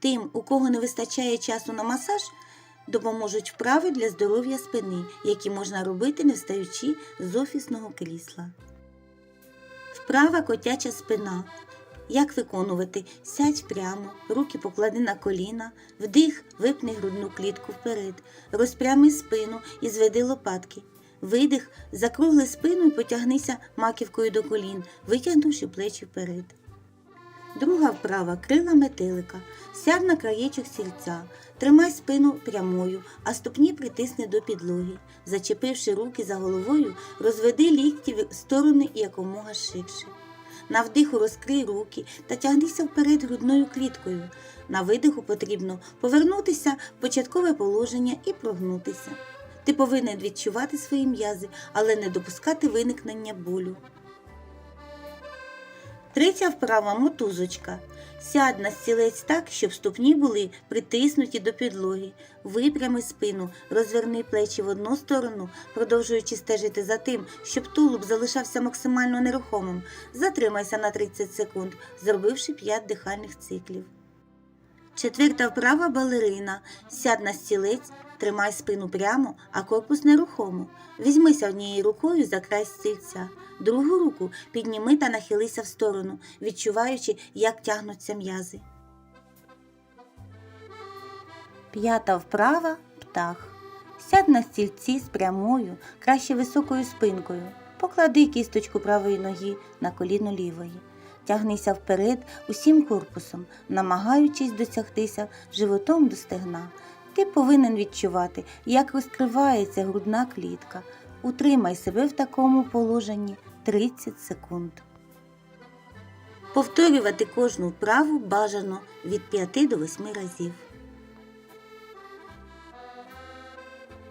Тим, у кого не вистачає часу на масаж, допоможуть вправи для здоров'я спини, які можна робити, не встаючи з офісного крісла. Вправа котяча спина. Як виконувати? Сядь прямо, руки поклади на коліна, вдих, випни грудну клітку вперед, розпрями спину і зведи лопатки. Видих, закругли спину і потягнися маківкою до колін, витягнувши плечі вперед. Друга вправа крила метелика. Сядь на краєчок сільця, тримай спину прямою, а ступні притисни до підлоги. Зачепивши руки за головою, розведи лікті в сторони якомога ширше. На вдиху розкрий руки та тягнися вперед грудною кліткою. На видиху потрібно повернутися в початкове положення і прогнутися. Ти повинен відчувати свої м'язи, але не допускати виникнення болю. Третя вправа мотузочка. Сядь на стілець так, щоб ступні були притиснуті до підлоги. Випрями спину, розверни плечі в одну сторону, продовжуючи стежити за тим, щоб тулуб залишався максимально нерухомим. Затримайся на 30 секунд, зробивши 5 дихальних циклів. Четверта вправа балерина. Сядь на стілець, тримай спину прямо, а корпус нерухомо. Візьмися однією рукою за край стільця. Другу руку підніми та нахилися в сторону, відчуваючи, як тягнуться м'язи. П'ята вправа птах. Сядь на стільці з прямою, краще високою спинкою. Поклади кісточку правої ноги на коліно лівої. Тягнися вперед усім корпусом, намагаючись досягтися животом до стегна. Ти повинен відчувати, як розкривається грудна клітка. Утримай себе в такому положенні 30 секунд. Повторювати кожну вправу бажано від 5 до 8 разів.